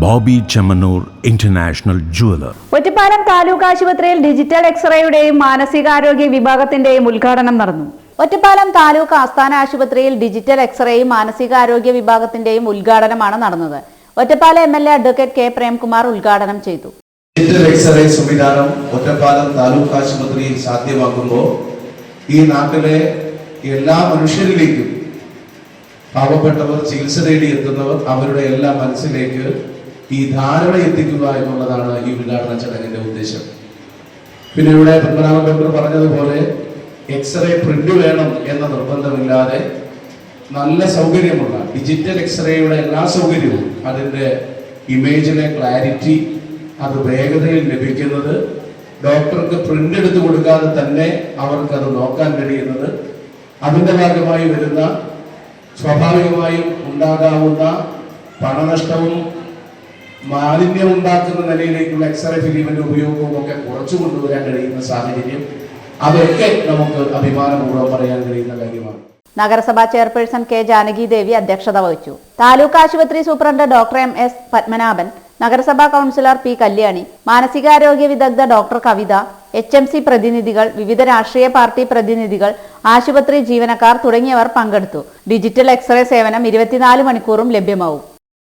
Bobby Chemmanur international jeweller. Ottapalam taluk ആശുപത്രിയിൽ digital എക്സ്റേയുടെയും മാനസികാരോഗ്യ വിഭാഗത്തിന്റെയും ഉദ്ഘാടനം നടന്നു. ഒറ്റപ്പാലം താലൂക്ക് ആസ്ഥാന ആശുപത്രിയിൽ ഡിജിറ്റൽ എക്സ്റേയും മാനസികാരോഗ്യ വിഭാഗത്തിന്റെയും ഉദ്ഘാടനമാണ് നടന്നത്. Ottapalam M L A advocate K Premkumar ഉദ്ഘാടനം ചെയ്തു. ഡിജിറ്റൽ എക്സ്റേ സംവിധാനം ഒറ്റപ്പാലം താലൂക്ക് ആശുപത്രിയിൽ സാധ്യമാക്കുമ്പോൾ ഈ നാട്ടിലെ എല്ലാ മനുഷ്യരിലേക്കും പാവപ്പെട്ടവർ ചികിത്സ തേടി എത്തുന്നവർ അവരുടെ എല്ലാ മനസ്സിലേക്ക് ഈ ധാരണ എത്തിക്കുക എന്നുള്ളതാണ് ഈ ഉദ്ഘാടന ചടങ്ങിന്റെ ഉദ്ദേശം. പിന്നെ ഇവിടെ പത്മനാഭൻ പറഞ്ഞതുപോലെ എക്സ്റേ പ്രിന്റ് വേണം എന്ന നിർബന്ധമില്ലാതെ നല്ല സൗകര്യമുള്ള ഡിജിറ്റൽ എക്സ്റേയുടെ എല്ലാ സൗകര്യവും അതിന്റെ ഇമേജിലെ ക്ലാരിറ്റി അത് വേഗതയിൽ ലഭിക്കുന്നത് ഡോക്ടർക്ക് പ്രിന്റ് എടുത്തു കൊടുക്കാതെ തന്നെ അവർക്ക് അത് നോക്കാൻ കഴിയുന്നത് അതിന്റെ ഭാഗമായി വരുന്ന സ്വാഭാവികമായും ഉണ്ടാകാവുന്ന പണനഷ്ടവും മാലിന്യം ഉണ്ടാക്കുന്ന നിലയിലേക്കുള്ള എക്സ്റേ ഫിലിമിന്റെ ഉപയോഗവും ഒക്കെ കുറച്ചു കൊണ്ടുവരാൻ കഴിയുന്ന സാഹചര്യം. അതൊക്കെ നമുക്ക് അഭിമാനപൂർവം പറയാൻ കഴിയുന്ന കാര്യമാണ്. നഗരസഭാ ചെയർപേഴ്സൺ കെ ജാനകി ദേവി അധ്യക്ഷത വഹിച്ചു. താലൂക്ക് ആശുപത്രി superintendent doctor M S Padmanabhan നഗരസഭാ കൗൺസിലർ പി കല്യാണി മാനസികാരോഗ്യ വിദഗ്ധ doctor Kavitha H M C പ്രതിനിധികൾ വിവിധ രാഷ്ട്രീയ പാർട്ടി പ്രതിനിധികൾ ആശുപത്രി ജീവനക്കാർ തുടങ്ങിയവർ പങ്കെടുത്തു. ഡിജിറ്റൽ എക്സ്റേ സേവനം ഇരുപത്തിനാല് മണിക്കൂറും ലഭ്യമാവും.